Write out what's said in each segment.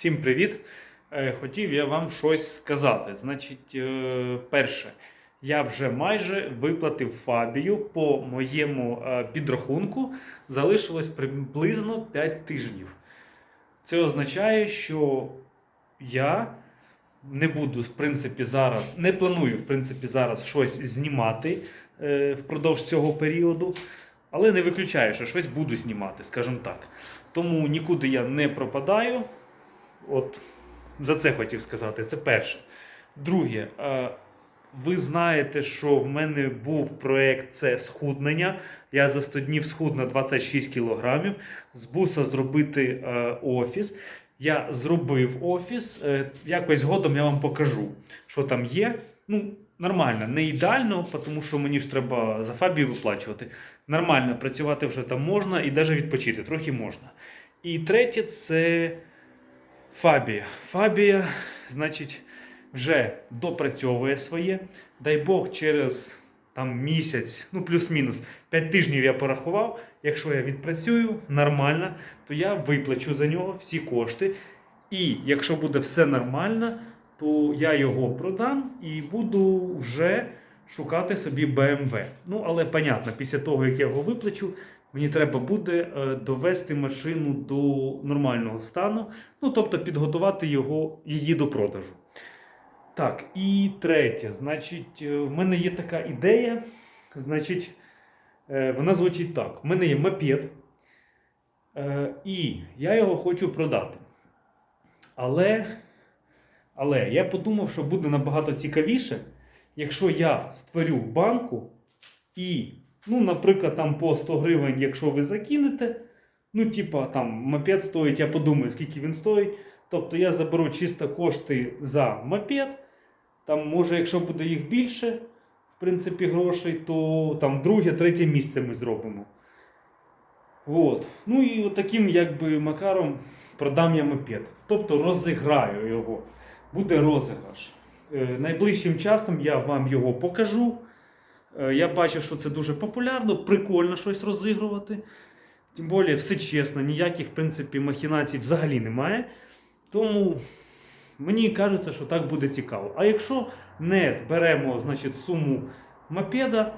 Всім привіт! Е, Хотів я вам щось сказати. Значить, е, перше, я вже майже виплатив Фабію по моєму е, підрахунку. Залишилось приблизно 5 тижнів. Це означає, що я не буду, в принципі, зараз, не планую, в принципі, зараз щось знімати впродовж цього періоду. Але не виключаю, що щось буду знімати, скажімо так. Тому нікуди я не пропадаю. От за це хотів сказати. Це перше. Друге, е, ви знаєте, що в мене був проєкт це схуднення. Я за 100 днів схуд на 26 кілограмів. З буса зробити е, офіс. Я зробив офіс. е, Якось згодом я вам покажу, що там є. Ну, нормально, не ідеально, тому що мені ж треба за Фабію виплачувати. Нормально працювати вже там можна і навіть відпочити трохи можна. І третє це Фабія. Фабія, значить, вже допрацьовує своє. Дай Бог, через там місяць, ну плюс-мінус, 5 тижнів я порахував. Якщо я відпрацюю нормально, то я виплачу за нього всі кошти. І якщо буде все нормально, то я його продам і буду вже шукати собі BMW. Ну, але понятно, після того, як я його виплачу, мені треба буде е, довести машину до нормального стану. Ну, тобто підготувати його, її до продажу. Так, і третє, значить, е, в мене є така ідея. Значить, е, вона звучить так: в мене є мопед, і я його хочу продати. Але, але я подумав, що буде набагато цікавіше, якщо я створю банку і, ну, наприклад, там по 100 гривень, якщо ви закинете, ну, типа там мопед стоїть, я подумаю, скільки він стоїть. Тобто я заберу чисто кошти за мопед. Там, може, якщо буде їх більше, в принципі, грошей, то там друге, третє місце ми зробимо. От. Ну і от таким якби макаром продам я мопед. Тобто розіграю його. Буде розіграш. Е, найближчим часом я вам його покажу. Е, я бачу, що це дуже популярно, прикольно щось розігрувати. Тим більше, все чесно, ніяких в принципі, махінацій взагалі немає. Тому мені кажеться, що так буде цікаво. А якщо не зберемо значить, суму мопеда,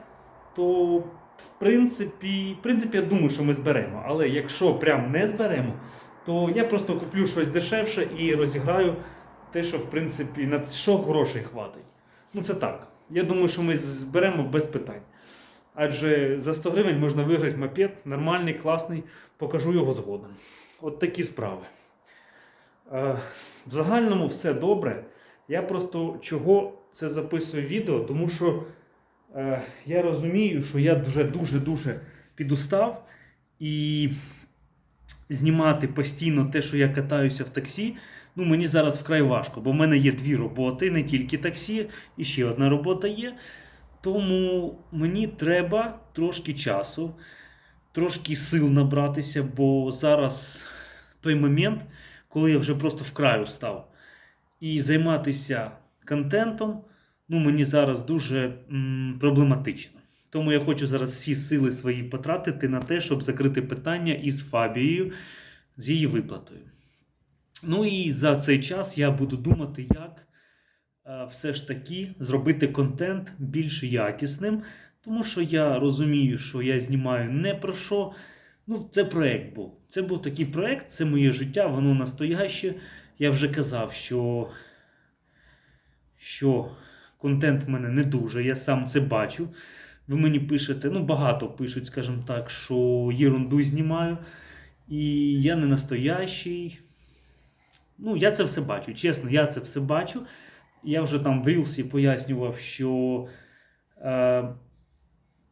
то в принципі, в принципі, я думаю, що ми зберемо. Але якщо прям не зберемо, то я просто куплю щось дешевше і розіграю те, що в принципі на що грошей хватить. Ну це так. Я думаю, що ми зберемо без питань. Адже за 100 гривень можна виграти мопед, нормальний, класний, покажу його згодом. От такі справи. Е, В загальному все добре. Я просто чого це записую відео, тому що е, я розумію, що я вже дуже-дуже підустав і знімати постійно те, що я катаюся в таксі. Ну, мені зараз вкрай важко, бо в мене є дві роботи, не тільки таксі, і ще одна робота є. Тому мені треба трошки часу, трошки сил набратися, бо зараз той момент, коли я вже просто вкрай устав. І займатися контентом, ну, мені зараз дуже м, проблематично. Тому я хочу зараз всі сили свої потратити на те, щоб закрити питання із Фабією, з її виплатою. Ну і за цей час я буду думати, як е, все ж таки зробити контент більш якісним, тому що я розумію, що я знімаю не про що. Ну, це проект був. Це був такий проект, це моє життя, воно настояще. Я вже казав, що, що контент в мене не дуже, я сам це бачу. Ви мені пишете, ну багато пишуть, скажімо так, що єрунду знімаю. І я не настоящий. Ну, я це все бачу. Чесно, я це все бачу. Я вже там в Рілсі пояснював, що е,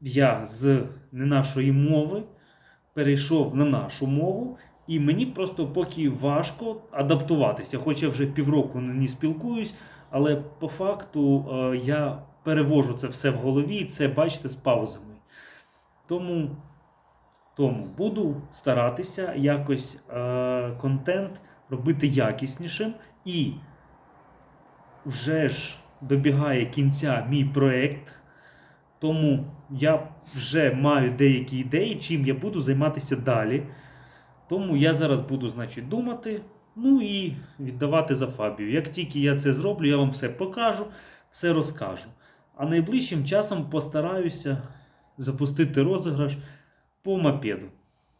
я з не нашої мови перейшов на нашу мову, і мені просто поки важко адаптуватися. Хоч я вже півроку на ній спілкуюсь, але по факту е, я перевожу це все в голові, і це бачите з паузами. Тому, тому буду старатися якось е, контент робити якіснішим і вже ж добігає кінця мій проєкт. Тому я вже маю деякі ідеї, чим я буду займатися далі. Тому я зараз буду, значить, думати. Ну і віддавати за Фабію. Як тільки я це зроблю, я вам все покажу, все розкажу. А найближчим часом постараюся запустити розіграш по мопеду.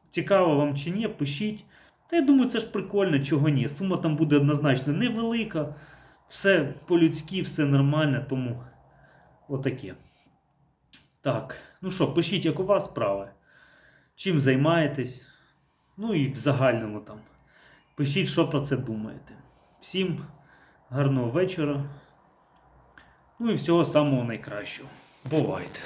Цікаво вам чи ні, пишіть. Та я думаю, це ж прикольно, чого ні. Сума там буде однозначно невелика, все по-людськи, все нормально, тому отаке. Так, ну що, пишіть, як у вас справи. Чим займаєтесь? Ну і в загальному там. Пишіть, що про це думаєте. Всім гарного вечора. Ну і всього самого найкращого. Бувайте!